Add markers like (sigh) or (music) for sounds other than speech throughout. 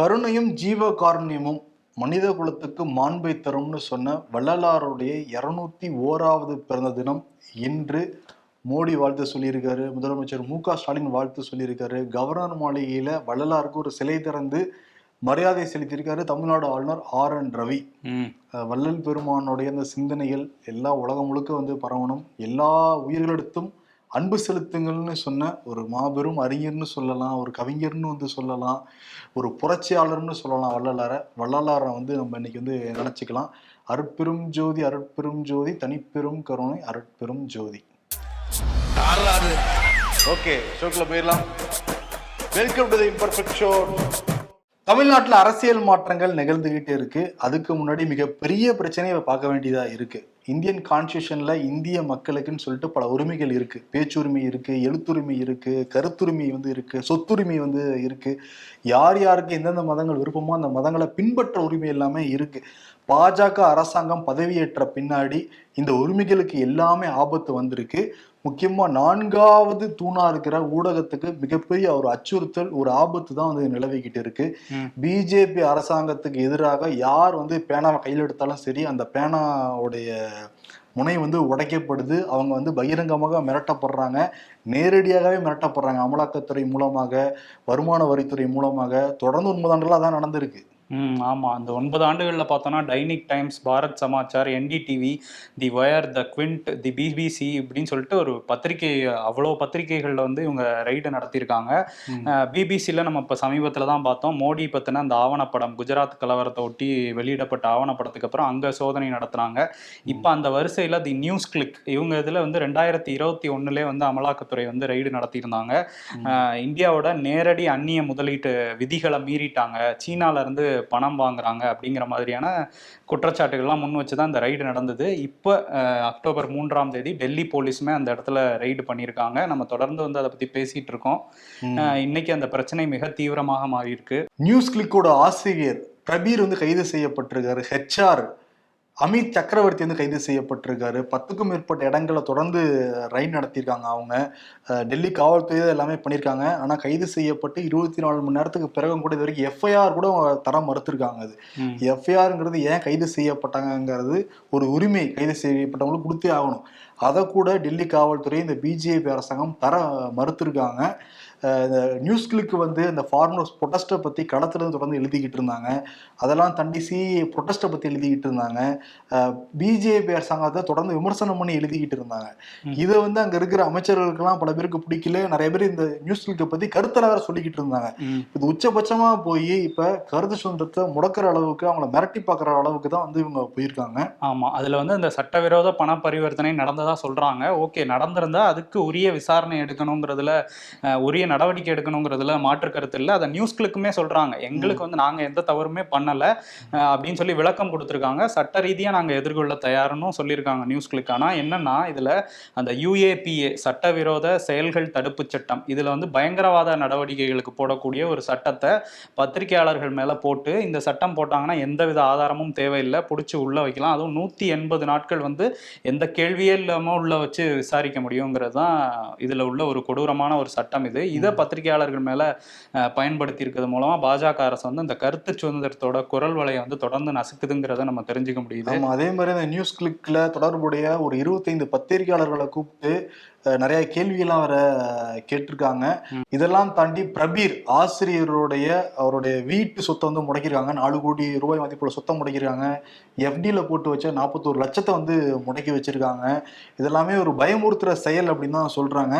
கருணையும் ஜீவ காருண்யமும் மனித குலத்துக்கு மாண்பை தரும்னு சொன்ன வள்ளலாருடைய இருநூத்தி ஓராவது பிறந்த தினம் இன்று மோடி வாழ்த்து சொல்லியிருக்காரு. முதலமைச்சர் மு க ஸ்டாலின் வாழ்த்து சொல்லியிருக்காரு. கவர்னர் மாளிகையில வள்ளலாருக்கு ஒரு சிலை திறந்து மரியாதை செலுத்தியிருக்காரு தமிழ்நாடு ஆளுநர் ஆர் என் ரவி. வள்ளல் பெருமானுடைய அந்த சிந்தனைகள் எல்லா உலகம் முழுக்க வந்து பரவணும். எல்லா உயிர்களிடத்தும் அன்பு செலுத்துங்கள்னு சொன்ன ஒரு மாபெரும் அறிஞர்னு சொல்லலாம் ஒரு கவிஞர்னு வந்து சொல்லலாம் ஒரு புரட்சியாளர்னு சொல்லலாம் வள்ளலாரை. வள்ளலாரை வந்து நம்ம இன்னைக்கு வந்து நினச்சிக்கலாம். அருட்பெரும் ஜோதி அருட்பெரும் ஜோதி தனிப்பெரும் கருணை அருட்பெரும் ஜோதி. ஓகே ஷோக்கில் போயிடலாம். Welcome to the imperfect show தமிழ்நாட்டில் அரசியல் மாற்றங்கள் நிகழ்ந்துகிட்டே இருக்கு. அதுக்கு முன்னாடி மிகப்பெரிய பிரச்சனையை பார்க்க வேண்டியதா இருக்கு. இந்தியன் கான்ஸ்டியூஷன்ல இந்திய மக்களுக்குன்னு சொல்லிட்டு பல உரிமைகள் இருக்கு. பேச்சுரிமை இருக்கு எழுத்துரிமை இருக்கு கருத்துரிமை வந்து இருக்கு சொத்துரிமை வந்து இருக்கு. யார் யாருக்கு எந்தெந்த மதங்கள் விருப்பமோ அந்த மதங்களை பின்பற்ற உரிமை எல்லாமே இருக்கு. பாஜக அரசாங்கம் பதவியேற்ற பின்னாடி இந்த உரிமைகளுக்கு எல்லாமே ஆபத்து வந்திருக்கு. முக்கியமா நான்காவது தூணா இருக்கிற ஊடகத்துக்கு மிகப்பெரிய ஒரு அச்சுறுத்தல் ஒரு ஆபத்து தான் வந்து நிலவிக்கிட்டு இருக்கு. பிஜேபி அரசாங்கத்துக்கு எதிராக யார் வந்து பேனாவை கையில் எடுத்தாலும் சரி அந்த பேனாவுடைய முனை வந்து உடைக்கப்படுது. அவங்க வந்து பகிரங்கமாக மிரட்டப்படுறாங்க. நேரடியாகவே மிரட்டப்படுறாங்க. அமலாக்கத்துறை மூலமாக வருமான வரித்துறை மூலமாக. தொடர்ந்து உண்மைதாண்டெல்லாம் அதான் நடந்திருக்கு. ம் ஆமாம் அந்த ஒன்பது ஆண்டுகளில் பார்த்தோன்னா Dainik Times Bharat Samachar NDTV the Wire the Quint the BBC இப்படின்னு சொல்லிட்டு ஒரு பத்திரிகை அவ்வளோ பத்திரிகைகளில் வந்து இவங்க ரைடு நடத்தியிருக்காங்க. பிபிசியில் நம்ம இப்போ சமீபத்தில் தான் பார்த்தோம். மோடி பற்றின அந்த ஆவணப்படம் குஜராத் கலவரத்தை ஒட்டி வெளியிடப்பட்ட ஆவணப்படத்துக்கு அப்புறம் அங்கே சோதனை நடத்துனாங்க. இப்போ அந்த வரிசையில் தி நியூஸ் கிளிக் இவங்க இதில் வந்து ரெண்டாயிரத்தி இருபத்தி ஒன்றுலே வந்து அமலாக்கத்துறை வந்து ரைடு நடத்தியிருந்தாங்க. இந்தியாவோட நேரடி அந்நிய முதலீட்டு விதிகளை மீறிட்டாங்க. சீனால இருந்து பணம் வாங்குறாங்க அப்படிங்கிற மாதிரியான குற்றச்சாட்டுகள்லாம் முன் வச்சு தான் இந்த ரைடு நடந்தது. இப்போ அக்டோபர் மூன்றாம் தேதி டெல்லி போலீஸுமே அந்த இடத்துல ரைடு பண்ணியிருக்காங்க. நம்ம தொடர்ந்து வந்து அதை பற்றி பேசிட்டு இருக்கோம். இன்னைக்கு அந்த பிரச்சனை மிக தீவிரமாக மாறி இருக்கு நியூஸ் கிளிக்கோட ஆசிரியர் பிரபீர் வந்து கைது செய்யப்பட்டிருக்காரு. ஹெச்ஆர் அமித் சக்கரவர்த்தி வந்து கைது செய்யப்பட்டிருக்காரு. பத்துக்கும் மேற்பட்ட இடங்களை தொடர்ந்து ரைட் நடத்தியிருக்காங்க அவங்க. டெல்லி காவல்துறை எல்லாமே பண்ணியிருக்காங்க. ஆனால் கைது செய்யப்பட்டு இருபத்தி நாலு மணி நேரத்துக்கு பிறகும் கூட இது வரைக்கும் எஃப்ஐஆர் கூட தர மறுத்திருக்காங்க அது. எஃப்ஐஆர்ங்கிறது ஏன் கைது செய்யப்பட்டாங்கங்கிறது ஒரு உரிமை. கைது செய்யப்பட்டவங்களுக்கு கொடுத்தே ஆகணும். அதை கூட டெல்லி காவல்துறை இந்த பிஜேபி அரசாங்கம் தர மறுத்திருக்காங்க. இந்த நியூஸ் கிளிக்கு வந்து இந்த ஃபார்மர்ஸ் ப்ரொட்டஸ்ட்டை பற்றி களத்துல இருந்து தொடர்ந்து எழுதிக்கிட்டு இருந்தாங்க. அதெல்லாம் தாண்டி சிஏ ப்ரொட்டஸ்ட்டை பற்றி எழுதிக்கிட்டு இருந்தாங்க. பிஜேபி அரசாங்கத்தை தொடர்ந்து விமர்சனம் பண்ணி எழுதிக்கிட்டு இருந்தாங்க. இதை வந்து அங்கே இருக்கிற அமைச்சர்களுக்கெல்லாம் பல பேருக்கு பிடிக்கல. நிறைய பேர் இந்த நியூஸ் கிளிக்கை பற்றி கருத்தரை வேற சொல்லிக்கிட்டு இருந்தாங்க. இது உச்சபட்சமா போய் இப்ப கருத்து சுதந்திரத்தை முடக்கிற அளவுக்கு அவங்கள மிரட்டி பார்க்குற அளவுக்கு தான் வந்து இவங்க போயிருக்காங்க. ஆமா. அதுல வந்து அந்த சட்டவிரோத பண பரிவர்த்தனை நடந்ததா சொல்றாங்க. ஓகே நடந்திருந்தா அதுக்கு உரிய விசாரணை எடுக்கணுங்கிறதுல உரிய நடவடிக்கை எடுக்கணுங்கிறதுல மாற்று கருத்து இல்லை. அதை நியூஸ்களுக்குமே சொல்றாங்க. எங்களுக்கு வந்து நாங்க எந்த தவறுமே பண்ணல. அப்படின்னு சொல்லி விளக்கம் கொடுத்துருக்காங்க. சட்ட ரீதியா நாங்க எதிர்கொள்ள தயாருன்னு சொல்லியிருக்காங்க நியூஸ்களுக்கு ஆனா என்னன்னா இதுல அந்த யூஏபிஏ சட்டவிரோத செயல்கள் தடுப்பு சட்டம் இதுல வந்து பயங்கரவாத நடவடிக்கைகளுக்கு போடக்கூடிய ஒரு சட்டத்தை பத்திரிகையாளர்கள் மேல போட்டு இந்த சட்டம் போட்டாங்கன்னா எந்தவித ஆதாரமும் தேவையில்லை. பிடிச்சி உள்ள வைக்கலாம். அதுவும் நூத்தி எண்பது நாட்கள் வந்து எந்த கேள்வியே இல்லாம உள்ள வச்சு விசாரிக்க முடியுங்கிறது தான் இதுல உள்ள ஒரு கொடூரமான ஒரு சட்டம் இது. இதை பத்திரிகையாளர்கள் மேல அஹ், பயன்படுத்தி இருக்கிறது மூலமா பாஜக அரசு வந்து இந்த கருத்து சுதந்திரத்தோட குரல் வலையை வந்து தொடர்ந்து நசுக்குதுங்கிறத நம்ம தெரிஞ்சுக்க முடியுது. அதே மாதிரி அந்த நியூஸ் கிளிக்ல தொடர்புடைய ஒரு இருபத்தைந்து பத்திரிகையாளர்களை கூப்பிட்டு நிறைய கேள்வியெல்லாம் வேற கேட்டிருக்காங்க. இதெல்லாம் தாண்டி பிரபீர் ஆசிரியருடைய அவருடைய வீட்டு சொத்தை வந்து முடக்கியிருக்காங்க. நாலு கோடி ரூபாய் மதிப்புள்ள சொத்தை முடக்கியிருக்காங்க. எஃப்டியில் போட்டு வச்ச நாற்பத்தோரு லட்சத்தை வந்து முடக்கி வச்சிருக்காங்க. இதெல்லாமே ஒரு பயமுறுத்துற செயல் அப்படின்னு தான் சொல்றாங்க.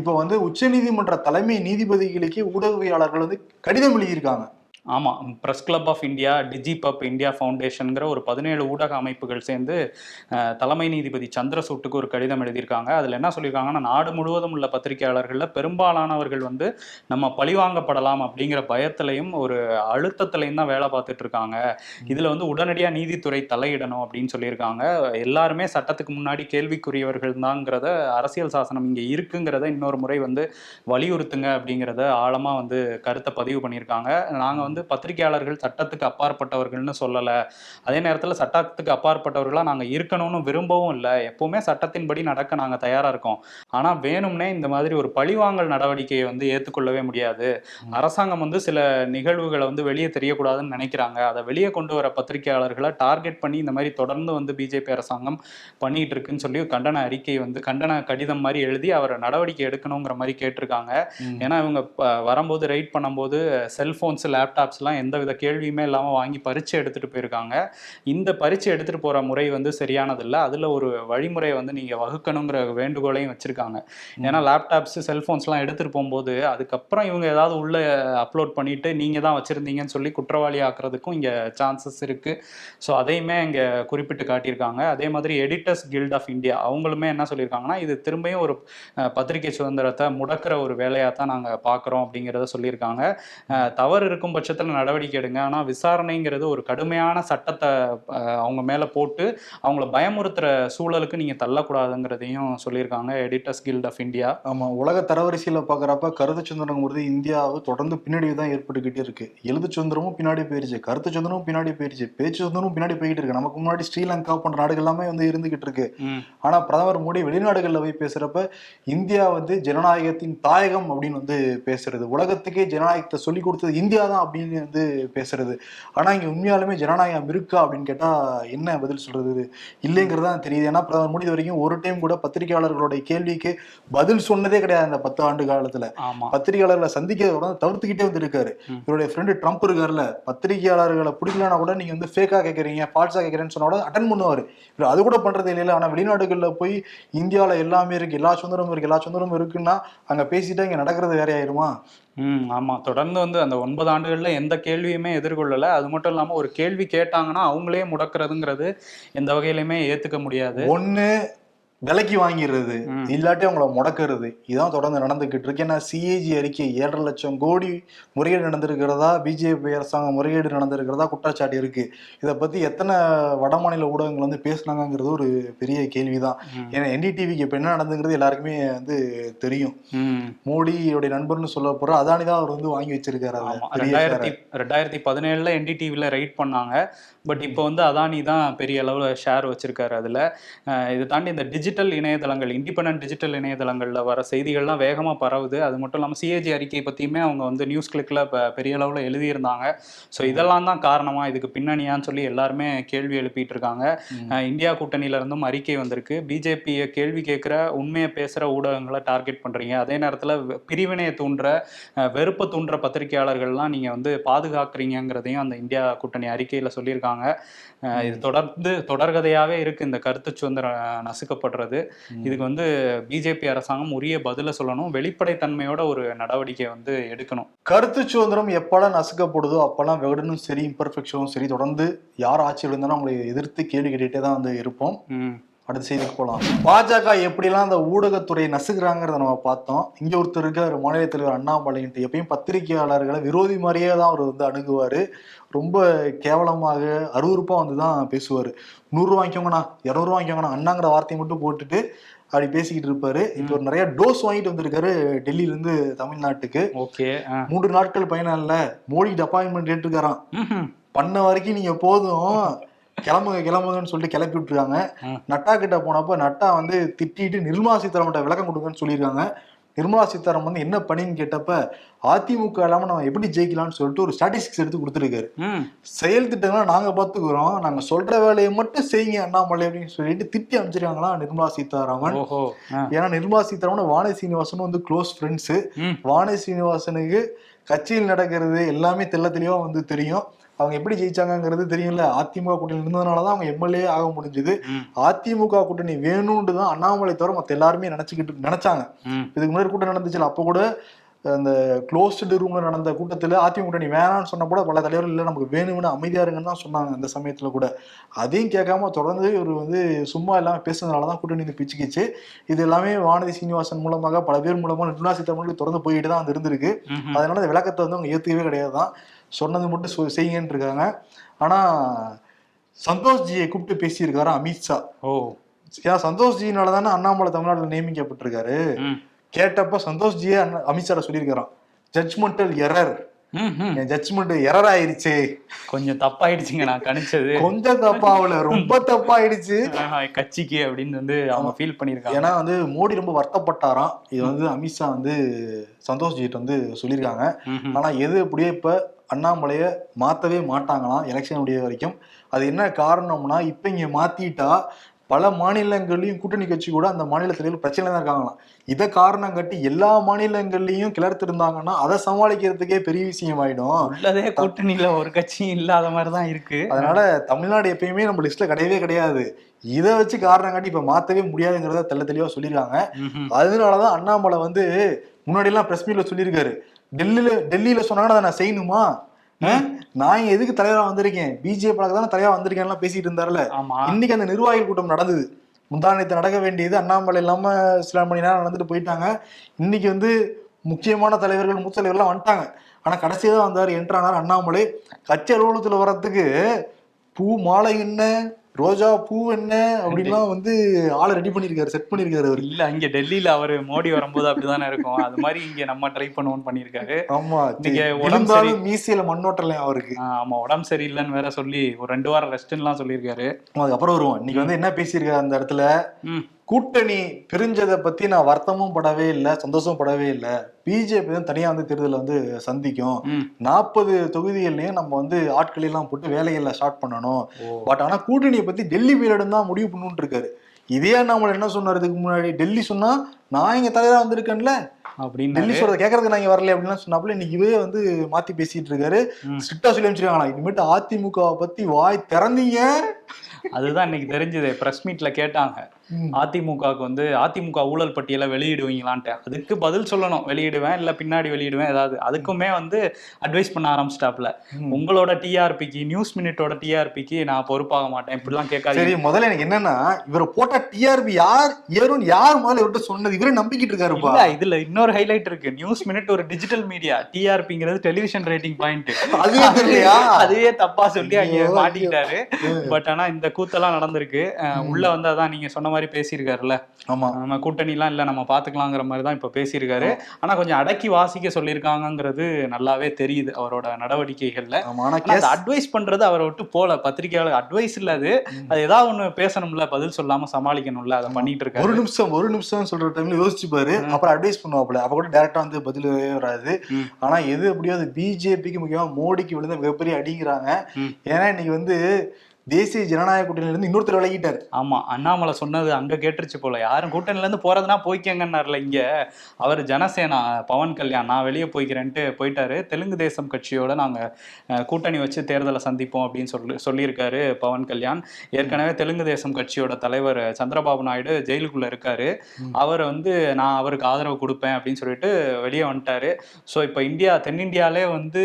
இப்போ வந்து உச்சநீதிமன்ற தலைமை நீதிபதிகளுக்கே ஊடகவியலாளர்கள் வந்து கடிதம் எழுதியிருக்காங்க. ஆமா press club of India DigiPub India ஃபவுண்டேஷன்ங்கிற ஒரு பதினேழு ஊடக அமைப்புகள் சேர்ந்து தலைமை நீதிபதி சந்திரசூட்டுக்கு ஒரு கடிதம் எழுதியிருக்காங்க. அதில் என்ன சொல்லியிருக்காங்கன்னா நாடு முழுவதும் உள்ள பத்திரிகையாளர்களில் பெரும்பாலானவர்கள் வந்து நம்ம பழிவாங்கப்படலாம் அப்படிங்கிற பயத்திலையும் ஒரு அழுத்தத்திலையும் தான் வேலை பார்த்துட்டு இருக்காங்க. இதில் வந்து உடனடியாக நீதித்துறை தலையிடணும் அப்படின்னு சொல்லியிருக்காங்க. எல்லாருமே சட்டத்துக்கு முன்னாடி கேள்விக்குரியவர்கள் தாங்கிறத அரசியல் சாசனம் இங்கே இருக்குங்கிறத இன்னொரு முறை வந்து வலியுறுத்துங்க அப்படிங்கிறத ஆழமாக வந்து கருத்தை பதிவு பண்ணியிருக்காங்க. நாங்கள் வந்து பத்திரிகையாளர்கள் சட்டத்துக்கு அப்பாற்பட்டவர்கள்னு சொல்லல. அதே நேரத்துல சட்டத்துக்கு அப்பாற்பட்டவர்களா நாங்க இருக்கணும்னு விரும்பவும் இல்லை. எப்பவுமே சட்டத்தின்படி நடக்க நாங்க தயாரா இருக்கோம். ஆனா வேணும்னே இந்த மாதிரி ஒரு பழிவாங்கல் நடவடிக்கையை வந்து ஏத்துக்கொள்ளவே முடியாது. அரசாங்கம் வந்து சில நிகழ்வுகளை வந்து வெளியே தெரியக்கூடாதுன்னு நினைக்கிறாங்க. அதை வெளியே கொண்டு வர பத்திரிகையாளர்களை டார்கெட் பண்ணி இந்த மாதிரி தொடர்ந்து வந்து பிஜேபி அரசாங்கம் பண்ணிட்டு இருக்குன்னு சொல்லி கண்டன அறிக்கை வந்து கண்டன கடிதம் மாதிரி எழுதி அவரை நடவடிக்கை எடுக்கணுங்கிற மாதிரி கேட்டிருக்காங்க. ஏன்னா இவங்க வரும்போது ரைட் பண்ணும்போது செல்போன்ஸ் லேப்டாப்ஸ்லாம் எந்த வித கேள்வியுமே இல்லாமல் வாங்கி பரீட்சை எடுத்துட்டு போயிருக்காங்க. இந்த பரீட்சை எடுத்துட்டு போற முறை வந்து சரியானதில்ல. அதுல ஒரு வழிமுறையை வந்து நீங்க வகுக்கணுங்கிற வேண்டுகோளையும் வச்சிருக்காங்க. ஏன்னா லேப்டாப்ஸ் செல்போன்ஸ்லாம் எடுத்துட்டு போகும்போது அதுக்கப்புறம் இவங்க ஏதாவது உள்ள அப்லோட் பண்ணிட்டு நீங்க தான் வச்சிருந்தீங்கன்னு சொல்லி குற்றவாளி ஆக்குறதுக்கும் இங்க சான்சஸ் இருக்கு. ஸோ அதையுமே இங்க குறிப்பிட்டு காட்டியிருக்காங்க. அதே மாதிரி எடிட்டர்ஸ் கில்ட் ஆஃப் இந்தியா அவங்களுமே என்ன சொல்லியிருக்காங்கன்னா இது திரும்பியும் ஒரு பத்திரிகை சுதந்திரத்தை முடக்கிற ஒரு வேலையாக தான் நாங்கள் பார்க்குறோம் அப்படிங்கிறத சொல்லியிருக்காங்க. தவறு இருக்கும் பட்சத்தில் நடவடிக்கை எடுங்க. ஆனால் விசாரணைங்கிறது ஒரு கடுமையான சட்டத்தை அவங்க மேலே போட்டு அவங்கள பயமுறுத்துற சூழலுக்கு நீங்கள் தள்ளக்கூடாதுங்கிறதையும் சொல்லியிருக்காங்க எடிட்டர்ஸ் கில்ட் ஆஃப் இந்தியா. ஆமா உலக தரவரிசையில பாக்குறப்ப கருத்து சுதந்திரங்கிறது இந்தியாவு தொடர்ந்து பின்னடைவு தான் ஏற்பட்டுக்கிட்டே இருக்கு. எழுத்து சுதந்திரமும் பின்னாடி போயிருச்சு கருத்து சுதந்திரமும் பின்னாடி போயிருச்சு பேச்சு சுதந்திரமும் பின்னாடி போயிட்டு இருக்கு. நமக்கு முன்னாடி ஸ்ரீலங்கா போன்ற நாடுகள் எல்லாமே வந்து இருந்துகிட்டு இருக்கு. ம். ஆனா பிரதமர் மோடி வெளிநாடுகள்ல போய் பேசுறப்ப இந்தியா வந்து ஜனநாயகத்தின் தாயகம் அப்படின்னு வந்து பேசுறது உலகத்துக்கே ஜனநாயகத்தை சொல்லி கொடுத்தது இந்தியா தான் அப்படின்னு வந்து பேசுறது. ஆனா இங்க உண்மையாலுமே ஜனநாயகம் இருக்கா அப்படின்னு கேட்டா என்ன பதில் சொல்றது? இல்லைங்கிறதா தெரியுது. ஏன்னா பிரதமர் மோடி வரைக்கும் ஒரு டைம் கூட பத்திரிகையாளர்களுடைய கேள்விக்கு பதில் சொன்னதே கிடையாது இந்த பத்து ஆண்டு காலத்துல. பத்திரிகையாளர்களை சந்திக்கிறத கூட தவிர்த்துக்கிட்டே வந்திருக்காரு. ம். இவருடைய ஃப்ரெண்டு ட்ரம்ப் இருக்காருல்ல பத்திரிகையாளர்களை பிடிக்கலனா கூட நீங்க வந்து ஃபேக்கா கேட்கறீங்க ஃபால்ஸா கேட்கறேன்னு சொன்னா கூட அட்டன் பண்ணுவாரு. இவர் அது கூட பண்றது இல்லையில ஆனா வெளிநாடுகள்ல போய் இந்தியால எல்லாமே இருக்கு எல்லா சுதந்திரமும் இருக்கு எல்லா சுதந்திரமும் இருக்குன்னா அங்க பேசிட்டா இங்க நடக்கிறது வேற ஆயிருமா ம் ஆமாம் தொடர்ந்து வந்து அந்த ஒன்பது ஆண்டுகளில் எந்த கேள்வியுமே எதிர்கொள்ளலை. அது மட்டும் இல்லாமல் ஒரு கேள்வி கேட்டாங்கன்னா அவங்களே முடக்கிறதுங்கிறது எந்த வகையிலுமே ஏற்றுக்க முடியாது. ஒண்ணு விலைக்கு வாங்கிடுறது. இல்லாட்டி அவங்கள முடக்கிறது. இதான் தொடர்ந்து நடந்துகிட்டு இருக்கு. ஏன்னா சிஏஜி அறிக்கை ஏழரை லட்சம் கோடி முறைகேடு நடந்திருக்கிறதா பிஜேபி அரசாங்கம் முறைகேடு நடந்திருக்கிறதா குற்றச்சாட்டு இருக்கு. இதை பத்தி எத்தனை வடமாநில ஊடகங்கள் வந்து பேசுனாங்கங்கிறது ஒரு பெரிய கேள்விதான். ஏன்னா என்டிடிவிக்கு இப்ப என்ன நடந்துங்கிறது எல்லாருக்குமே வந்து தெரியும். மோடியோடைய நண்பர்னு சொல்ல போற அதானி தான் அவர் வந்து வாங்கி வச்சிருக்காரு ரெண்டாயிரத்தி ரெண்டாயிரத்தி பதினேழுல என்டிடிவியில் ரைட் பண்ணாங்க. பட் இப்போ வந்து அதானி தான் பெரிய அளவில் ஷேர் வச்சிருக்காரு அதில். இதை தாண்டி இந்த டிஜிட்டல் இணையதளங்கள் இண்டிபெண்டன்ட் டிஜிட்டல் இணையதளங்களில் வர செய்திகள்லாம் வேகமாக பரவுது. அது மட்டும் இல்லாமல் சிஏஜி அறிக்கை பற்றியுமே அவங்க வந்து நியூஸ் கிளிக்கில் பெரிய அளவில் எழுதியிருந்தாங்க. ஸோ இதெல்லாம் தான் காரணமா இதுக்கு பின்னணியான்னு சொல்லி எல்லாருமே கேள்வி எழுப்பிட்டு இருக்காங்க இந்தியா கூட்டணியில இருந்தும் அறிக்கை வந்திருக்கு. பிஜேபியை கேள்வி கேட்குற உண்மையை பேசுகிற ஊடகங்களை டார்கெட் பண்ணுறீங்க அதே நேரத்தில் பிரிவினையை தூண்டுற வெறுப்பை தூண்டுற பத்திரிகையாளர்கள்லாம் நீங்கள் வந்து பாதுகாக்கிறீங்கிறதையும் அந்த இந்தியா கூட்டணி அறிக்கையில் சொல்லியிருக்காங்க. அஹ் இது தொடர்ந்து தொடர்கதையாகவே இருக்குது இந்த கருத்து சுதந்திரம் நசுக்கப்படுறது. இதுக்கு வந்து பிஜேபி அரசாங்கம் உரிய பதிலை சொல்லணும். வெளிப்படைத்தன்மையோட ஒரு நடவடிக்கை வந்து எடுக்கணும். கருத்து சுதந்திரம் எப்பெல்லாம் நசுக்கப்படுதோ அப்பெல்லாம் வெகுடனும் சரி இம்பர்ஃபெக்ஷனும் சரி தொடர்ந்து யார் ஆட்சியில் இருந்தாலும் அவங்களை எதிர்த்து கேள்வி கேட்டுட்டே தான் வந்து இருப்போம். அடுத்த செய்திக்கு போகலாம் பாஜக எப்படிலாம் அந்த ஊடகத்துறையை நசுக்கிறாங்கிறத நம்ம பார்த்தோம். இங்க ஒருத்தர் இருக்காரு மாநில தலைவர் அண்ணாமலைன்ட்டு. எப்பயும் பத்திரிகையாளர்களை விரோதி மாதிரியே தான் அவர் வந்து அணுகுவாரு. ரொம்ப கேவலமாக அருவருப்பா வந்து தான் பேசுவாரு. நூறு வாங்கிக்கோங்கண்ணா இரநூறு வாங்கிக்கோங்கண்ணா அண்ணாங்கிற வார்த்தையை மட்டும் போட்டுட்டு அப்படி பேசிக்கிட்டு இருப்பாரு. இப்போ ஒரு நிறைய டோஸ் வாங்கிட்டு வந்திருக்காரு டெல்லியில இருந்து தமிழ்நாட்டுக்கு. ஓகே மூன்று நாட்கள் பயணம் இல்ல. மோடிக்கு அப்பாயின்மெண்ட் கேட்டுருக்காராம். பண்ண வரைக்கும் நீங்க போதும். கிளம்புங்க கிளம்புங்கன்னு சொல்லிட்டு கிளப்பி விட்டுருக்காங்க. நட்டா கிட்ட போனப்ப நட்டா வந்து திட்டிட்டு நிர்மலா சீதாராமன் விளக்கம் கொடுங்கன்னு சொல்லியிருக்காங்க. நிர்மலா சீதாராமன் வந்து என்ன பண்ணின்னு கேட்டப்ப அதிமுக இல்லாம நம்ம எப்படி ஜெயிக்கலாம்னு சொல்லிட்டு ஒரு ஸ்டாட்டிஸ்டிக்ஸ் எடுத்து கொடுத்துருக்காரு. செயல் திட்டங்களை நாங்க பாத்துக்கிறோம். நாங்க சொல்ற வேலையை மட்டும் செய்யுங்க அண்ணாமலை அப்படின்னு சொல்லிட்டு திட்டி அமைச்சிருக்காங்களா நிர்மலா சீதாராமன். ஏன்னா நிர்மலா சீதாராமன் வானதி சீனிவாசனும் வந்து க்ளோஸ் ஃப்ரெண்ட்ஸ் வானதி சீனிவாசனுக்கு கட்சியில் நடக்கிறது எல்லாமே தெள்ள தெளிவா வந்து தெரியும். அவங்க எப்படி ஜெயிச்சாங்கங்கிறது தெரியும்ல. அதிமுக கூட்டணி இருந்ததுனால தான் அவங்க எம்எல்ஏ ஆக முடிஞ்சது. அதிமுக கூட்டணி வேணும்னு தான் அண்ணாமலை தவிர மற்ற எல்லாருமே நினைச்சுக்கிட்டு நினைச்சாங்க. இதுக்கு முன்னாடி கூட்டம் நடந்துச்சுல அப்போ கூட அந்த க்ளோஸ்டு ரூம்ல நடந்த கூட்டத்துல அதிமுக கூட்டணி வேணாம்னு சொன்னா கூட பல தலைவர்கள் இல்லை நமக்கு வேணும்னு அமைதியா இருங்கன்னு தான் சொன்னாங்க அந்த சமயத்துல கூட. அதையும் கேட்காம தொடர்ந்து இவர் வந்து சும்மா இல்லாம பேசுனதுனால தான் கூட்டணி வந்து பிச்சுக்கிச்சு. இது எல்லாமே வானதி சீனிவாசன் மூலமாக பல பேர் மூலமா நிர்மலா சீதாராமனுக்கு தொடர்ந்து போயிட்டு தான் வந்து இருந்திருக்கு. அதனால அந்த விளக்கத்தை வந்து அவங்க ஏத்துக்கவே கிடையாது தான் சொன்னது மட்டும் செய்யுங்கன்னு இருக்காங்க. ஆனா சந்தோஷ்ஜியை கூப்பிட்டு பேசியிருக்காரு அமித்ஷா ஓ. ஏன்னா சந்தோஷ்ஜினால தானே அண்ணாமலை தமிழ்நாட்டில் நியமிக்கப்பட்டிருக்காரு. கேட்டப்ப சந்தோஷ்ஜியே அமித்ஷாட சொல்லியிருக்காராம் ஜட்ஜ்மெண்டல் எரர். என் ஜட்ஜ்மெண்ட் எரர் ஆயிருச்சு கொஞ்சம் தப்பாயிடுச்சுங்க நான் கணிச்சது. கொஞ்சம் தப்பாவல ரொம்ப தப்பாயிடுச்சு. கட்சிக்கு அப்படின்னு வந்து அவங்க ஃபீல் பண்ணியிருக்காங்க. ஏன்னா வந்து மோடி ரொம்ப வருத்தப்பட்டாராம். இது வந்து அமித்ஷா வந்து சந்தோஷ் ஜிட் வந்து சொல்லியிருக்காங்க. ஆனா எது அப்படியே இப்ப அண்ணாமலைய மாத்தவே மாட்டாங்களாம் எலெக்ஷன் முடிய வரைக்கும். அது என்ன காரணம்னா இப்ப இங்க மாத்திட்டா பல மாநிலங்கள்லயும் கூட்டணி கட்சி கூட அந்த மாநில பிரச்சனை தான் இருக்காங்களாம். இதை காரணம் கட்டி எல்லா மாநிலங்கள்லயும் கிளர்த்திருந்தாங்கன்னா அதை சமாளிக்கிறதுக்கே பெரிய விஷயம் ஆயிடும் உள்ளதே கூட்டணியில ஒரு கட்சியும் இல்லாத மாதிரி தான் இருக்கு. அதனால தமிழ்நாடு எப்பயுமே நம்ம லிஸ்ட்ல கிடையவே கிடையாது. இதை வச்சு காரணம் காட்டி இப்ப மாத்தவே முடியாதுங்கிறத தெள்ள தெளிவா சொல்லியிருக்காங்க. அதனாலதான் அண்ணாமலை வந்து முன்னாடி எல்லாம் பிரஸ் மீட்ல சொல்லியிருக்காரு. டெல்லியில டெல்லியில சொன்னாங்கன்னா அதை நான் செய்யணுமா? நான் எதுக்கு தலைவரா வந்திருக்கேன்? பிஜேபி தான் தலைவரா வந்திருக்கேன்லாம் பேசிட்டு இருந்தாருல. இன்னைக்கு அந்த நிர்வாகிகள் கூட்டம் நடந்தது. முந்தானத்தை நடக்க வேண்டியது அண்ணாமலை இல்லாம சில மணி நேரம் நடந்துட்டு போயிட்டாங்க. இன்னைக்கு வந்து முக்கியமான தலைவர்கள் மூத்த தலைவர்லாம் வந்துட்டாங்க. ஆனா கடைசியா தான் வந்தார் என்றானார் அண்ணாமலை. கட்சி அலுவலகத்துல வர்றதுக்கு பூ மாலை என்ன? ரோஜா பூ என்ன அப்படின்லாம் வந்து ஆளை ரெடி பண்ணிருக்காரு செட் பண்ணிருக்காரு அவரு. இல்ல இங்க டெல்லியில அவரு மோடி வரும்போது அப்படிதானே இருக்கும். அது மாதிரி இங்க நம்ம ட்ரை பண்ணுவோம்னு பண்ணியிருக்காரு. ஆமா இன்னைக்கு உடம்பு விழுந்தாலும் மீசையில மண்ணோட்டலையும் அவருக்கு. ஆமா உடம்பு சரியில்லைன்னு வேற சொல்லி ஒரு ரெண்டு வாரம் ரெஸ்ட்லாம் சொல்லியிருக்காரு. அதுக்கப்புறம் வருவோம். இன்னைக்கு வந்து என்ன பேசியிருக்காரு அந்த இடத்துல? கூட்டணி பிரிஞ்சதை பத்தி நான் வருத்தமும் படவே இல்லை சந்தோஷமும் படவே இல்லை. பிஜேபி தான் தனியா வந்து தேர்தலை வந்து சந்திக்கும். நாற்பது தொகுதிகள்லயும் நம்ம வந்து ஆட்களை எல்லாம் போட்டு வேலைகளை ஸ்டார்ட் பண்ணணும். பட் ஆனா கூட்டணியை பத்தி டெல்லி பீரியட் தான் முடிவு பண்ணணும்னு இருக்காரு. இதே நம்மள என்ன சொன்னார் இதுக்கு முன்னாடி? டெல்லி சொன்னா நான் இங்க தலைவரா வந்திருக்கேன்ல. அப்படின்னு டெல்லி சொல்றத கேட்கறதுக்கு நான் இங்க வரல அப்படின்லாம் சொன்னாப்புல இன்னைக்கு இவே வந்து மாத்தி பேசிட்டு இருக்காரு. ஸ்ட்ரிக்டா சொல்லி அமைச்சிருக்காங்களா இனிமேட்டு அதிமுகவை பத்தி வாய் திறந்தீங்க. அதுதான் இன்னைக்கு தெரிஞ்சது. பிரஸ் மீட்ல கேட்டாங்க. அதிமுகவுக்கு வந்து அதிமுக ஊழல் பட்டியலை வெளியிடுவீங்களான்ட்டு. அதுக்கு பதில் சொல்லணும். வெளியிடுவேன் இல்ல பின்னாடி வெளியிடுவேன் ஏதாவது. அதுக்குமே வந்து அட்வைஸ் பண்ண ஆரம்பிச்சிட்டாப்ல. உங்களோட டிஆர்பிக்கு நியூஸ் மினிட்டோட டிஆர்பிக்கு நான் பொறுப்பாக மாட்டேன். இப்படிலாம் கேட்காதீங்க. சரி முதல்ல எனக்கு என்னன்னா இவரை போட்டா டிஆர்பி யார் ஏறும் யார் முதல்ல இவர்கிட்ட சொன்னது? இவரே நம்பிக்கிட்டு இருக்காருப்பா. இல்ல இதுல இன்னொரு ஹைலைட் இருக்கு. நியூஸ் மினிட் ஒரு டிஜிட்டல் மீடியா டிஆர்பிங்கிறது டெலிவிஷன் ரேட்டிங் பாயிண்ட் அதுவே தெரியலையா? அதுவே தப்பா சொல்லி அங்க மாட்டிக்கிட்டாரு. பட் ஆனா இந்த கூத்தெல்லாம் நடந்திருக்கு. உள்ள வந்து அதான் நீங்க சொன்ன மாதிரி பேசியிருக்காருல்ல. ஆமா. நம்ம கூட்டணிலாம் இல்ல நம்ம பாத்துக்கலாங்கிற மாதிரி தான் இப்ப பேசியிருக்காரு. ஆனா கொஞ்சம் அடக்கி வாசிக்க சொல்லியிருக்காங்கங்கிறது நல்லாவே தெரியுது அவரோட நடவடிக்கைகள்ல. அட்வைஸ் பண்றது அவரை விட்டு போல. பத்திரிகையாளர் அட்வைஸ் இல்ல அது. அது ஏதாவது ஒண்ணு பேசணும்ல பதில் சொல்லாம சமாளிக்கணும்ல அதை பண்ணிட்டு ஒரு இருக்காரு நிமிஷம் ஒரு நிமிஷம் சொல்ற டைம்ல யோசிச்சு பாரு. அப்புறம் அட்வைஸ் பண்ணுவாப்புல. அப்ப கூட டேரக்டா வந்து பதில் வராது. ம். ஆனா எது எப்படியோ அது பிஜேபிக்கு முக்கியமா மோடிக்கு விழுந்த மிகப்பெரிய அடிங்கிறாங்க. ஏன்னா இன்னைக்கு வந்து தேசிய ஜனநாயக கூட்டணியில இருந்து இன்னொருத்தர் விலகிட்டாரு. ஆமா அண்ணாமலை சொன்னது அங்க கேட்டுருச்சு போல. யாரும் கூட்டணில இருந்து போறதுனா போய்க்கங்கன்னார்ல இங்க. அவர் ஜனசேனா பவன் கல்யாண் நான் வெளியே போய்க்கிறேன்ட்டு போயிட்டாரு. தெலுங்கு தேசம் கட்சியோட நாங்க அஹ், கூட்டணி வச்சு தேர்தலை சந்திப்போம் அப்படின்னு சொல்லி சொல்லியிருக்காரு பவன் கல்யாண். ஏற்கனவே தெலுங்கு தேசம் கட்சியோட தலைவர் சந்திரபாபு நாயுடு ஜெயிலுக்குள்ள இருக்காரு. அவர் வந்து நான் அவருக்கு ஆதரவு கொடுப்பேன் அப்படின்னு சொல்லிட்டு வெளியே வந்துட்டாரு. ஸோ இப்போ இந்தியா தென்னிந்தியாலே வந்து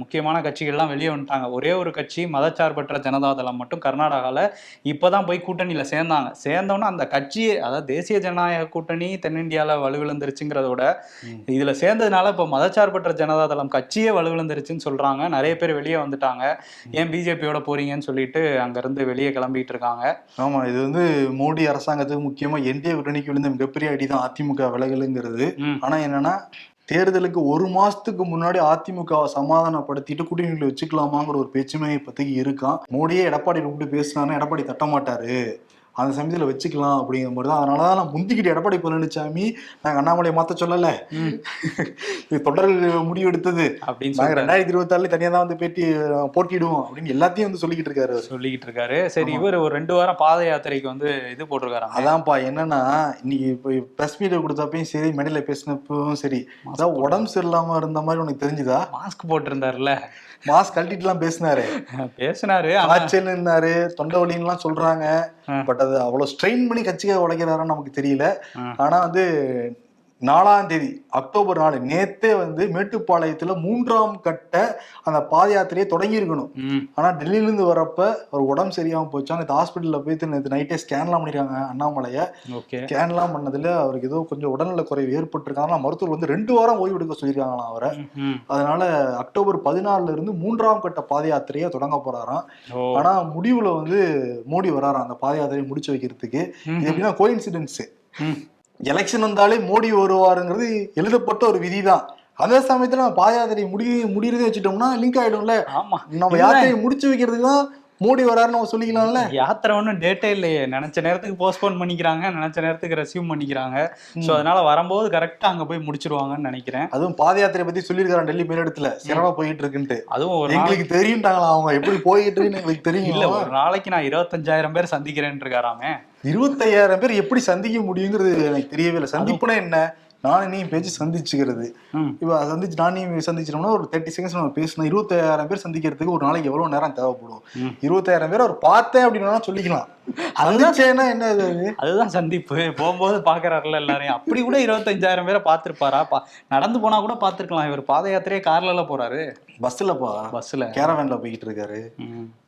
முக்கியமான கட்சிகள்லாம் வெளியே வந்துட்டாங்க. ஒரே ஒரு கட்சி மதச்சார்பற்ற ஜனதாதளம். மட்டும் கர்நாடகாவில் இப்போதான் போய் கூட்டணியில் சேர்ந்தாங்க. சேர்ந்தோன்னே அந்த கட்சியே அதாவது தேசிய ஜனநாயக கூட்டணி தென்னிந்தியாவில் வலுவிழந்துருச்சுங்கிறத விட ம். இதில் சேர்ந்ததுனால இப்போ மதச்சார்பற்ற ஜனதாதளம் கட்சியே வலுவிழந்துருச்சுன்னு சொல்கிறாங்க நிறைய பேர் வெளியே வந்துட்டாங்க. ஏன் பிஜேபியோட போறீங்கன்னு சொல்லிட்டு அங்கேருந்து வெளியே கிளம்பிட்டு இருக்காங்க. ஆமா இது வந்து மோடி அரசாங்கத்துக்கு முக்கியமா என்டிஏ கூட்டணிக்கு விழுந்த மிகப்பெரிய அடிதான் அதிமுக விலகலுங்கிறது. ம். ஆனா என்னன்னா தேர்தலுக்கு ஒரு மாசத்துக்கு முன்னாடி அதிமுகவை சமாதானப்படுத்திட்டு கூட்டணிகளை வச்சுக்கலாமாங்கிற ஒரு பேச்சுமே இப்போதைக்கு இருக்கான் மோடியே எடப்பாடி கூப்பிட்டு பேசினாருன்னா எடப்பாடி தட்ட மாட்டாரு அந்த சமயத்துல வச்சுக்கலாம் அப்படிங்கிற மாதிரி தான் அதனால தான் நான் முந்திக்கிட்டு எடப்பாடி பழனிசாமி நாங்க அண்ணாமலையை மாத்த சொல்லல. (laughs) இது தொடர்கள் முடிவு எடுத்தது அப்படின்னு நாங்க சொல்லிட்டு ரெண்டாயிரத்தி இருபத்தி ஆறுல தனியா தான் வந்து பேட்டி அஹ், போட்டியிடுவோம் அப்படின்னு எல்லாத்தையும் வந்து சொல்லிக்கிட்டு இருக்காரு. சொல்லிக்கிட்டு இருக்காரு. சரி. இவர் ஒரு ரெண்டு வாரம் பாத யாத்திரைக்கு வந்து இது போட்டிருக்காராம். அதான்ப்பா என்னன்னா இன்னைக்கு இப்போ பிரஸ் மீட் கொடுத்தப்பையும் சரி மேடையில பேசினப்பவும் சரி அதான் உடம்பு சரியில்லாம இருந்த மாதிரி உனக்கு தெரிஞ்சுதா? மாஸ்க் போட்டிருந்தாருல்ல. மாஸ்க் கழட்டிட்டு எல்லாம் பேசினாரு பேசினாரு காய்ச்சல் இருந்தாரு தொண்டை வலின்னுலாம் சொல்றாங்க. பட் அது அவ்வளவு ஸ்ட்ரெயின் பண்ணி கட்சிக்காக உழைக்கிறாரான்னு நமக்கு தெரியல. ஆனா வந்து நாலாம் தேதி அக்டோபர் நாலு. நேத்தே வந்து மேட்டுப்பாளையத்துல மூன்றாம் கட்ட அந்த பாத யாத்திரையை தொடங்கி இருக்கணும் ஆனா டெல்லியில இருந்து வரப்ப ஒரு உடம்பு சரியாம போச்சா. நேற்று ஹாஸ்பிட்டல்ல போயிட்டு நேற்று நைட்டே ஸ்கேன்லாம் பண்ணிருக்காங்க அண்ணாமலைய. ஸ்கேன்லாம் பண்ணதுல அவருக்கு ஏதோ கொஞ்சம் உடல்நல குறைவு ஏற்பட்டிருக்காங்க. மருத்துவர் வந்து ரெண்டு வாரம் ஓய்வு எடுக்க சொல்லியிருக்காங்களாம் அவரை. அதனால அக்டோபர் பதினாலுல இருந்து மூன்றாம் கட்ட பாத யாத்திரையை தொடங்க போறாராம். ஆனா முடிவுல வந்து மோடி வராராம் அந்த பாத யாத்திரையை முடிச்சு வைக்கிறதுக்கு. இது எப்படின்னா கோயின்சிடென்ஸ். எலெக்ஷன் வந்தாலே மோடி வருவாருங்கிறது எழுதப்பட்ட ஒரு விதிதான். அதே சமயத்துல நம்ம பாத யாத்திரை முடி முடியறதே வச்சுட்டோம்னா லிங்க் ஆயிடும்ல. ஆமா. நம்ம. யாத்திரையை முடிச்சு வைக்கிறதுக்கு தான் மோடி வராருன்னு நம்ம சொல்லிக்கலாம்ல? யாத்திரை ஒன்றும் டேட்டே இல்லையே. நினைச்ச நேரத்துக்கு போஸ்ட்போன் பண்ணிக்கிறாங்க நினைச்ச நேரத்துக்கு ரெசியூம் பண்ணிக்கிறாங்க. ஸோ அதனால வரும்போது கரெக்டா அங்க போய் முடிச்சிருவாங்கன்னு நினைக்கிறேன். அதுவும் பாத யாத்திரை பத்தி சொல்லியிருக்காரு டெல்லி மேலிடத்துல? சிறப்பா போயிட்டு இருக்குன்ட்டு அதுவும் ஒரு எங்களுக்கு தெரியும்ட்டாங்களா அவங்க? எப்படி போயிட்டு இருக்குன்னு எங்களுக்கு இல்ல தெரியும் ஒரு நாளைக்கு நான் இருபத்தஞ்சாயிரம் பேர் சந்திக்கிறேன்னு இருக்காராமே. இருபத்தையாயிரம் பேர் எப்படி சந்திக்க முடியுங்கிறது எனக்கு தெரியவே இல்லை. சந்திப்புனா என்ன? நானும் நீ பேச்சு சந்திச்சுக்கிறது. இப்ப சந்திச்சு நானும் நீ சந்திச்சிட்டோம்னா ஒரு தேர்ட்டி செகண்ட்ஸ் நம்ம பேசணும் இருபத்தாயிரம் பேர் சந்திக்கிறதுக்கு ஒரு நாளைக்கு எவ்வளவு நேரம் தேவைப்படும். இருபத்தாயிரம் பேர் அவர் பார்த்தேன் அப்படின்னா சொல்லிக்கலாம். என்ன இது அது? அதுதான் சந்திப்பு. போகும்போது பாக்குறாருல எல்லாரையும். அப்படி கூட இருபத்தஞ்சாயிரம் பேரை பார்த்திருப்பாரா? பா நடந்து போனா கூட பார்த்திருக்கலாம். இவர் பாத யாத்திரையே கார்ல எல்லாம் போறாரு பஸ்லப்பா பஸ்ல கேரவேன்ல போய்கிட்டு இருக்காரு.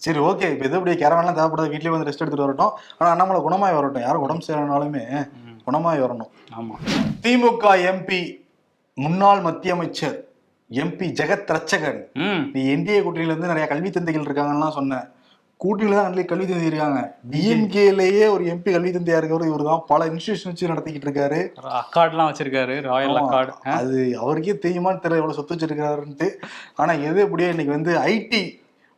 சரி ஓகே இப்போ எது அப்படியே கேரவேன்லாம் தேவைப்படாது. வீட்லயே வந்து ரெஸ்ட் எடுத்துட்டு வரட்டும். ஆனா அண்ணாமலை குணமாய் வரட்டும். யாரும் உடம்பு சரியானாலுமே. குணமாய் வரணும். ஆமா. திமுக எம்பி முன்னாள் மத்திய அமைச்சர் எம்பி ஜெகத் ரட்சகன். ம். நீ என்டிஏ கூட்டணியில இருந்து நிறைய கல்வி தந்தைகள் இருக்காங்கலாம் சொன்னேன். கூட்டணியில தான் நிறைய கல்வி தந்தை இருக்காங்க. டிஎம்கேலயே ஒரு எம்பி கல்வி தந்தையா இருக்கவர் இவர் தான் பல இன்ஸ்டியூஷன் வச்சு நடத்திக்கிட்டு இருக்காரு. அக்கார்ட்லாம் வச்சிருக்காரு ராயல். அக்கார்டு அது அவருக்கே தெரியுமான்னு தெரியல எவ்வளவு சொத்து வச்சிருக்காருன்ட்டு ஆனா எது எப்படியோ இன்னைக்கு வந்து ஐடி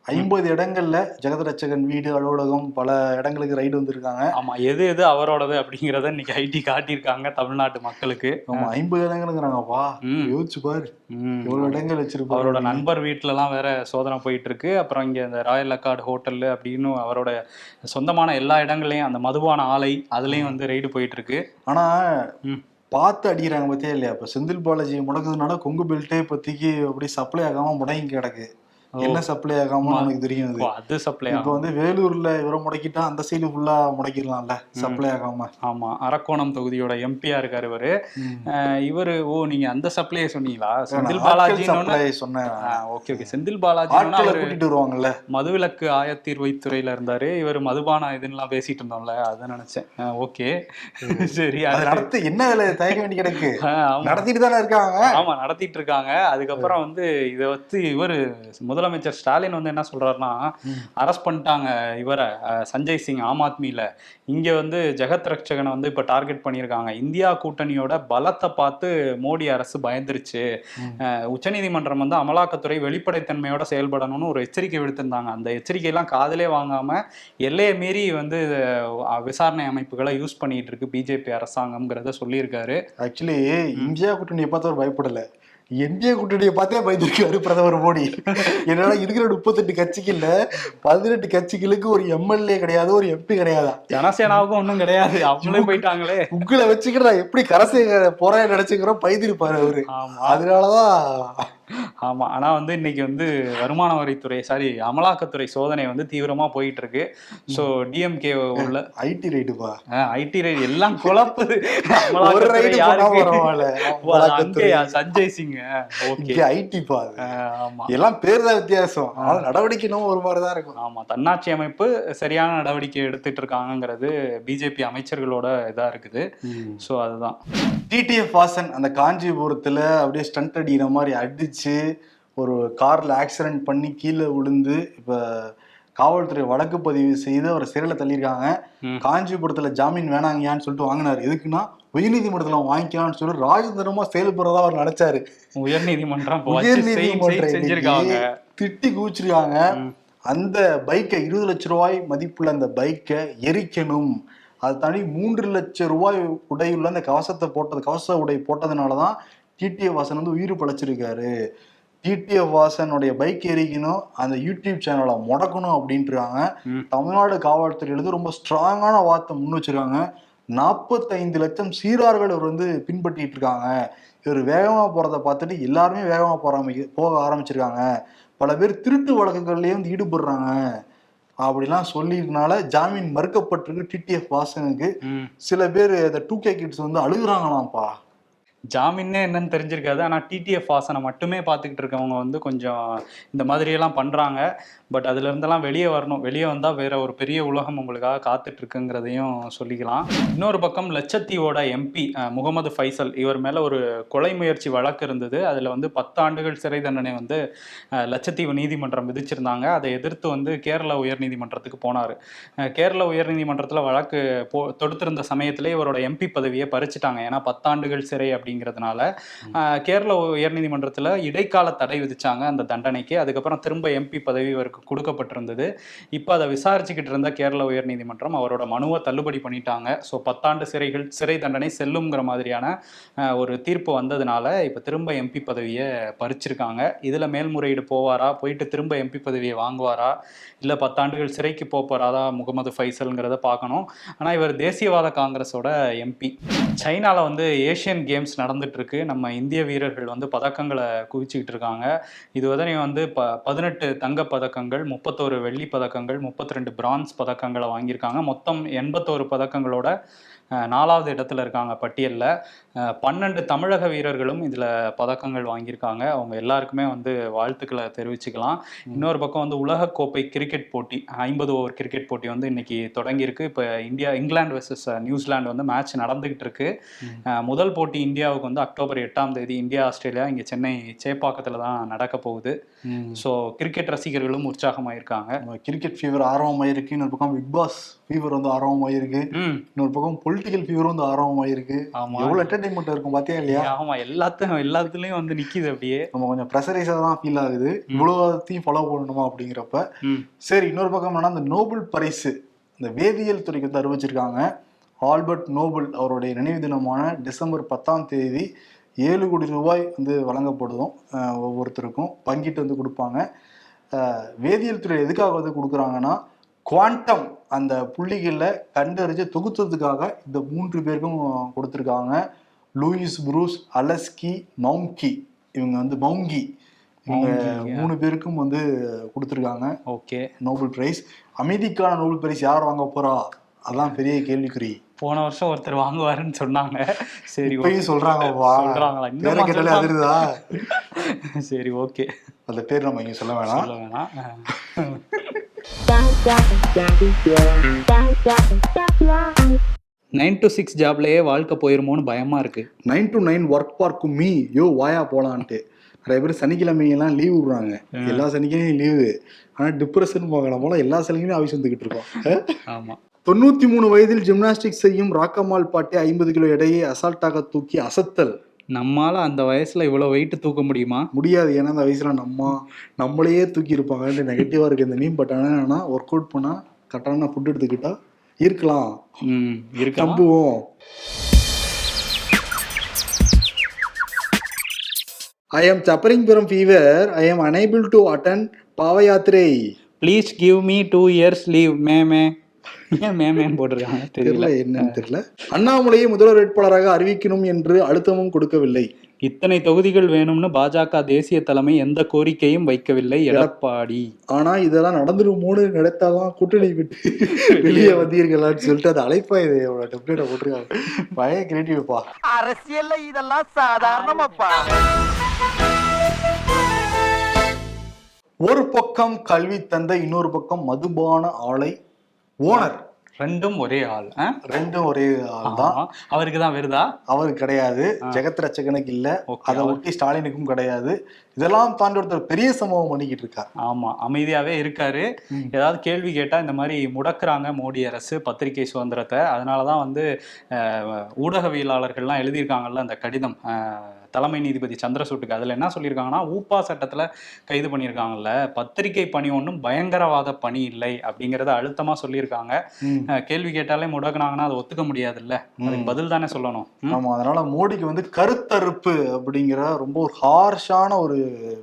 ஐம்பது இடங்கள்ல ஜெகத் ரட்சகன் வீடு அலுவலகம் பல இடங்களுக்கு ரைடு வந்திருக்காங்க. ஆமா எது எது அவரோடது அப்படிங்கறத இன்னைக்கு ஐடி காட்டியிருக்காங்க தமிழ்நாட்டு மக்களுக்கு. ஆமா ஐம்பது இடங்களுங்கிறாங்கப்பா ம். யோசிச்சு பாரு. ம். எவ்வளவு இடங்கள் வச்சிருப்பாரு அவரோட நண்பர் வீட்ல எல்லாம் வேற சோதனை போயிட்டு இருக்கு அப்புறம் இங்க இந்த ராயல் அக்கார்டு ஹோட்டல் அப்படின்னு அவரோட சொந்தமான எல்லா இடங்கள்லயும் அந்த மதுபான ஆலை அதுலயும் வந்து ரெய்டு போயிட்டு இருக்கு ஆனா. பார்த்து அடிக்கிறாங்க பத்தியா இல்லையா? இப்ப செந்தில் பாலாஜி முடக்குதுனால கொங்கு பெல்ட்டே இப்போதைக்கு அப்படி சப்ளை ஆகாம முடங்கி கிடக்கு. என்ன சப்ளை ஆகாம எனக்கு தெரியும் அது. சப்ளை இப்ப வந்து வேலூர்ல இவரை முடக்கிட்டா அந்த சைடு ஃபுல்லா முடக்கிடலாம்ல சப்ளை ஆகாம. ஆமா அரக்கோணம் தொகுதியோட எம்பியா இருக்காரு இவரு. இவரு ஓ நீங்க அந்த சப்ளையை சொன்னீங்களா? செந்தில் பாலாஜி சொன்னேன். ஓகே ஓகே செந்தில் பாலாஜி கூட்டிட்டு வருவாங்கல்ல. மதுவிலக்கு ஆயத்தீர்வைத்துறையில இருந்தாரு. இவர் மதுபான இதுலாம் பேசிட்டு இருந்தோம்ல அதை நினைச்சேன். ஓகே சரி. அது நடத்து என்ன வேலை? தயக்க வேண்டி கிடக்கு. நடத்திட்டு தானே இருக்காங்க. ஆமா நடத்திட்டு இருக்காங்க. அதுக்கப்புறம் வந்து இதை வச்சு இவர் முதலமைச்சர் ஸ்டாலின் வந்து என்ன சொல்றாருன்னா அரெஸ்ட் பண்ணிட்டாங்க இவரை சஞ்சய் சிங் ஆம் ஆத்மியில இங்க வந்து ஜெகத் ரட்சகனை வந்து இப்ப டார்கெட் பண்ணியிருக்காங்க. இந்தியா கூட்டணியோட பலத்தை பார்த்து மோடி அரசு பயந்துருச்சு. உச்சநீதிமன்றம் வந்து அமலாக்கத்துறை வெளிப்படைத்தன்மையோட செயல்படணும்னு ஒரு எச்சரிக்கை விடுத்திருந்தாங்க. அந்த எச்சரிக்கையெல்லாம் காதலே வாங்காம எல்லையை மீறி வந்து விசாரணை அமைப்புகளை யூஸ் பண்ணிட்டு இருக்கு. பிஜேபி அரசாங்கம்ங்கிறத சொல்லியிருக்காரு. ஆக்சுவலி இந்தியா பார்த்து அவர் பயப்படல. இந்திய கூட்டணியை பார்த்தே பயந்துருக்காரு பிரதமர் மோடி. என்னன்னா இருக்கிற முப்பத்தெட்டு கட்சிக்கு இல்ல பதினெட்டு கட்சிகளுக்கு ஒரு எம்எல்ஏ கிடையாது ஒரு எம்பி கிடையாதா? ஜனசேனாவுக்கும் ஒன்றும் கிடையாது. அவங்களே போயிட்டாங்களே. உங்களை வச்சுக்கிட்டு நான் எப்படி கரசை போறேன் நினைச்சுக்கிறோம் பயந்துருப்பாரு அவரு. அதனாலதான் ஆமா. ஆனா வந்து இன்னைக்கு வந்து வருமான வரித்துறை சாரி அமலாக்கத்துறை சோதனை வந்து தீவிரமா போயிட்டு இருக்கு ஸோ டிஎம்கே உள்ள ஐடி ரைடுப்பா ஐடி ரைடு எல்லாம் குழப்புது? சஞ்சய் சிங் ஓகே இங்க ஐடிப்பா அது. ஆமா. எல்லாம் பேர் தான் வித்தியாசம். ஆனா நடவடிக்கை இன்னும் ஒரு மாதிரிதான் இருக்கும். ஆமா. தன்னாட்சி அமைப்பு சரியான நடவடிக்கை எடுத்துட்டு இருக்காங்கங்கிறது பிஜேபி அமைச்சர்களோட இதா இருக்குது. ஸோ அதுதான். டிடிஎஃப் வாசன் அந்த காஞ்சிபுரத்துல அப்படியே ஸ்டண்ட் அடிக்கிற மாதிரி அடிச்சு ஒரு கார்ல ஆக்சிடென்ட் பண்ணி கீழே விழுந்து இப்ப காவல்துறை வழக்கு பதிவு செய்து அவரை சிறையில தள்ளியிருக்காங்க. காஞ்சிபுரத்துல ஜாமீன் வேணாங்கயான்னு சொல்லிட்டு வாங்கினாரு. எதுக்குன்னா உயர்நீதிமன்றத்துல வாங்கிக்கலாம்னு சொல்லி ராஜதந்திரமா செயல்படுறதா அவர் நினைச்சாரு. உயர்நீதிமன்றம் இப்ப வச்சு உயர் செய்- செய் நீதிமன்றம் செஞ்சிருக்காங்க. திட்டி கூச்சிருக்காங்க ம். அந்த பைக்கை இருபது லட்ச ரூபாய் மதிப்புள்ள அந்த பைக்கை எரிக்கணும். அது தாண்டி மூன்று லட்சம் ரூபாய் உடையுள்ள அந்த கவசத்தை போட்டது கவச உடை போட்டதுனால தான் டிடிஎஃப் வாசன் வந்து உயிர் பழைச்சிருக்காரு. டிடிஎஃப் வாசனுடைய பைக் எரிக்கணும் அந்த யூடியூப் சேனலை முடக்கணும் அப்படின்ட்டுருக்காங்க ம். தமிழ்நாடு காவல்துறையிலிருந்து ரொம்ப ஸ்ட்ராங்கான வார்த்தை முன் வச்சிருக்காங்க. நாற்பத்தைந்து லட்சம் சீரார்கள் இவர் வந்து பின்பற்றிட்டு இருக்காங்க. இவர் வேகமா போறதை பார்த்துட்டு எல்லாருமே வேகமா போற ஆரம்பி- போக ஆரம்பிச்சிருக்காங்க. பல பேர் திருட்டு வழக்குகள்லயே வந்து ஈடுபடுறாங்க. அப்படிலாம் சொல்லியிருக்கனால ஜாமீன் மறுக்கப்பட்டிருக்கு டிடிஎஃப் வாசனுக்கு. சில பேர் இந்த டூ கே கிட்ஸ் வந்து அழுகுறாங்களாம்ப்பா. ஜாமீன்னே என்னன்னு தெரிஞ்சிருக்காது. ஆனால் டிடிஎஃப் வாசனை மட்டுமே பார்த்துக்கிட்டு இருக்கவங்க வந்து கொஞ்சம் இந்த மாதிரியெல்லாம் பண்ணுறாங்க பட் அதுல இருந்தெல்லாம் வெளியே வரணும். வெளியே வந்தா வேற ஒரு பெரிய உலகம் உங்களுக்காக காத்துட்டு இருக்குங்கிறதையும் சொல்லிக்கலாம். இன்னொரு பக்கம் லட்சத்தீவோட எம்பி முகமது ஃபைசல் இவர் மேல ஒரு கொலை முயற்சி வழக்கு இருந்தது. அதுல வந்து பத்து ஆண்டுகள் சிறை தண்டனை வந்து லட்சத்தீவு நீதிமன்றம் விதிச்சிருந்தாங்க. அதை எதிர்த்து வந்து கேரள உயர்நீதிமன்றத்துக்கு போனார். கேரள உயர்நீதிமன்றத்தில் வழக்கு போ தொடுத்திருந்த சமயத்திலே இவரோட எம்பி பதவியை பறிச்சிட்டாங்க. ஏன்னா பத்தாண்டுகள் சிறை அப்படிங்கிறதுனால கேரள உயர்நீதிமன்றத்தில் இடைக்கால தடை விதிச்சாங்க அந்த தண்டனைக்கு. அதுக்கப்புறம் திரும்ப எம்பி பதவி இவருக்கு கொடுக்கப்பட்டிருந்தது. இப்போ அதை விசாரிச்சுக்கிட்டு இருந்த கேரள உயர்நீதிமன்றம் அவரோட மனுவை தள்ளுபடி பண்ணிட்டாங்க. ஸோ பத்தாண்டு சிறைகள் சிறை தண்டனை செல்லுங்கிற மாதிரியான ஒரு தீர்ப்பு வந்ததுனால இப்போ திரும்ப எம்பி பதவியை பறிச்சிருக்காங்க. இதில் மேல்முறையீடு போவாரா? போயிட்டு திரும்ப எம்பி பதவியை வாங்குவாரா? இல்லை பத்தாண்டுகள் சிறைக்கு போக முகமது ஃபைசல்ங்கிறத பார்க்கணும். ஆனால் இவர் தேசியவாத காங்கிரஸோட எம்பி சைனாவில் வந்து ஏஷியன் கேம்ஸ் நடந்துட்டுருக்கு. நம்ம இந்திய வீரர்கள் வந்து பதக்கங்களை குவிச்சுக்கிட்டு இருக்காங்க. இதுவரை வந்து ப பதினெட்டு தங்க பதக்கங்கள் முப்பத்தோரு வெள்ளி பதக்கங்கள் முப்பத்தி ரெண்டு பிரான்ஸ் பதக்கங்களை வாங்கியிருக்காங்க. மொத்தம் எண்பத்தோரு பதக்கங்களோட நாலாவது இடத்துல இருக்காங்க பட்டியலில். பன்னெண்டு தமிழக வீரர்களும் இதில் பதக்கங்கள் வாங்கியிருக்காங்க. அவங்க எல்லாருக்குமே வந்து வாழ்த்துக்களை தெரிவிச்சுக்கலாம். இன்னொரு பக்கம் வந்து உலகக்கோப்பை கிரிக்கெட் போட்டி ஐம்பது ஓவர் கிரிக்கெட் போட்டி வந்து இன்னைக்கு தொடங்கியிருக்கு. இப்போ இந்தியா இங்கிலாந்து வெர்சஸ் நியூசிலாந்து வந்து மேட்ச் நடந்துகிட்டு இருக்கு. முதல் போட்டி இந்தியாவுக்கு வந்து அக்டோபர் எட்டாம் தேதி இந்தியா ஆஸ்திரேலியா இங்கே சென்னை சேப்பாக்கத்தில் தான் நடக்க போகுது. ஸோ கிரிக்கெட் ரசிகர்களும் உற்சாகமாயிருக்காங்க. கிரிக்கெட் ஃபீவர் ஆரம்பமாயிருக்கு இன்னொரு பக்கம் பிக் பாஸ் ஃபீவர் வந்து ஆரம்பமாயிருக்கு இன்னொரு பக்கம் பொலிட்டிக்கல் ஃபீவர் வந்து ஆரம்பமாயிருக்கு ஆமா. எவ்வளவு என்டர்டைன்மெண்ட் இருக்கும் பாத்தியா இல்லையா? ஆமா எல்லாத்தையும் எல்லாத்துலயும் வந்து நிக்குது அப்படியே. நம்ம கொஞ்சம் ப்ரெஷரைஸாக தான் ஃபீல் ஆகுது. இவ்வளோத்தையும் ஃபாலோ பண்ணணுமா அப்படிங்கிறப்ப சரி இன்னொரு பக்கம் என்னன்னா இந்த நோபல் பரிசு இந்த வேதியியல் துறைக்கு வந்து அறிவிச்சிருக்காங்க. ஆல்பர்ட் நோபல் அவருடைய நினைவு தினமான டிசம்பர் பத்தாம் தேதி ஏழு கோடி ரூபாய் வந்து வழங்கப்படுதும் ஒவ்வொருத்தருக்கும் பங்கிட்டு வந்து கொடுப்பாங்க. வேதியியல் துறை எதுக்காக வந்து கொடுக்குறாங்கன்னா குவாண்டம் அந்த புள்ளிகளில் கண்டறிஞ்சு தொகுத்ததுக்காக இந்த மூன்று பேருக்கும் கொடுத்துருக்காங்க. லூயிஸ் ப்ரூஸ் அலஸ்கி மவுங்கி. இவங்க வந்து மவுங்கி. இவங்க மூணு பேருக்கும் வந்து கொடுத்துருக்காங்க. ஓகே. Nobel prize. அமைதிக்கான நோபல் பிரைஸ் யார் வாங்க போறா? அதான் பெரிய கேள்விக்குறி. போன வருஷம் ஒருத்தர் வாங்குவாருன்னு சொன்னாங்க. சரி. இப்பயும் சொல்றாங்களா? கேட்டாலே சொல்றாங்க? அதிருதா? சரி ஓகே. அந்த பேர் நம்ம இங்க சொல்ல வேணாம். சொல்ல வேணாம். நைன் டு சிக்ஸ் ஜாப்லயே வாழ்க்கை போயிருமோன்னு பயமா இருக்கு. நைன் டு நைன் ஒர்க் பார்க்கும் மீ யோ வாயா போலான்ட்டு. நிறைய பேர் சனிக்கிழமையெல்லாம் லீவ் விடுறாங்க. எல்லா சனிக்கிழமையும் லீவு ஆனா டிப்ரெஷன் போகலாம் போல எல்லா சனிக்கிழமையும் ஆஃபீஸ் வந்துகிட்டு இருக்கோம். அஹ்? ஆமா. தொண்ணூத்தி மூணு வயதில் ஜிம்னாஸ்டிக் செய்யும் ராக்கம்மாள் பாட்டை ஐம்பது கிலோ எடையை அசால்ட்டாக தூக்கி அசத்தல். நம்மால அந்த வயசுல இவ்வளவு வெயிட் தூக்க முடியுமா? முடியாது. ஏன்னா அந்த வயசுல நம்ம நம்மளையே தூக்கி இருப்பாங்கன்ட்டு நெகட்டிவா இருக்கு இந்த மீன் பட் ஆனா என்னன்னா ஒர்க் அவுட் பண்ணா கரெக்டான ஃபுட் எடுத்துக்கிட்டா இருக்கலாம். ம் நம்புவோம். I am suffering from fever. I am unable to attend பாவயாத்திரை please give me two years leave ma'am ஏன் மேமேன்னு போட்டிருக்காங்க? தெரியல. தெரியல என்னன்னு தெரியல. அண்ணாமலையை முதல்வர் வேட்பாளராக அறிவிக்கணும் என்று அழுத்தமும் கொடுக்கவில்லை. இத்தனை தொகுதிகள் வேணும்னு பாஜக தேசிய தலைமை எந்த கோரிக்கையும் வைக்கவில்லை எடப்பாடி. ஆனா இதெல்லாம் நடந்துருமோன்னு நினைத்தாதான் கூட்டணி விட்டு (laughs) வெளியே வந்தீர்களான்னு சொல்லிட்டு அது அழைப்பா இது டெப்ளேட்டை போட்டிருக்காங்க. பழைய கிரியேட்டிவ்ப்பா அரசியல்ல இதெல்லாம் சாதாரணமாப்பா. ஒரு பக்கம் கல்வி தந்தை இன்னொரு பக்கம் மதுபான ஆலை ஓனர் ரெண்டும் ஒரே ஆள்? ரெண்டும் ஒரே ஆள் தான். அவருக்கு தான் வருதா? அவருக்கு கிடையாது. ஜெகத் ரட்சகனுக்கு இல்ல. அதை ஒட்டி ஸ்டாலினுக்கும் கிடையாது. இதெல்லாம் தாண்டி ஒருத்தர் பெரிய சம்பவம் பண்ணிக்கிட்டு இருக்கார். ஆமா அமைதியாவே இருக்காரு. ஏதாவது கேள்வி கேட்டா இந்த மாதிரி முடக்குறாங்க மோடி அரசு பத்திரிகை சுதந்திரத்தை. அதனாலதான் வந்து ஊடகவியலாளர்கள்லாம் எழுதியிருக்காங்கல்ல அந்த கடிதம் தலைமை நீதிபதி சந்திரசூட்டுக்கு அதுல என்ன சொல்லியிருக்காங்கன்னா ஊப்பா சட்டத்துல கைது பண்ணியிருக்காங்கல்ல பத்திரிகை பணி ஒன்றும் பயங்கரவாத பணி இல்லை அப்படிங்கறத அழுத்தமா சொல்லியிருக்காங்க. கேள்வி கேட்டாலே முடக்குனாங்கன்னா அதை ஒத்துக்க முடியாதுல்ல. அதுக்கு பதில் தானே சொல்லணும். ம்? ஆமா அதனால மோடிக்கு வந்து கருத்தறுப்பு அப்படிங்கிற ரொம்ப ஒரு ஹார்ஷான ஒரு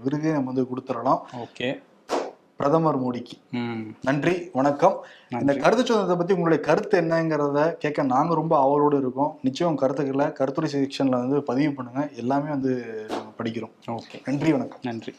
விருதை நம்ம வந்து கொடுத்துடலாம். ஓகே. பிரதமர் மோடிக்கு. நன்றி வணக்கம். இந்த கருத்து சுதந்திரத்தை பத்தி உங்களுடைய கருத்து என்னங்கிறத கேட்க நாங்க ரொம்ப அவளோடு இருக்கோம். நிச்சயம் கருத்துக்களை கருத்துரை செக்ஷன்ல வந்து பதிவு பண்ணுங்க. எல்லாமே வந்து படிக்கிறோம். ஓகே. நன்றி வணக்கம். நன்றி.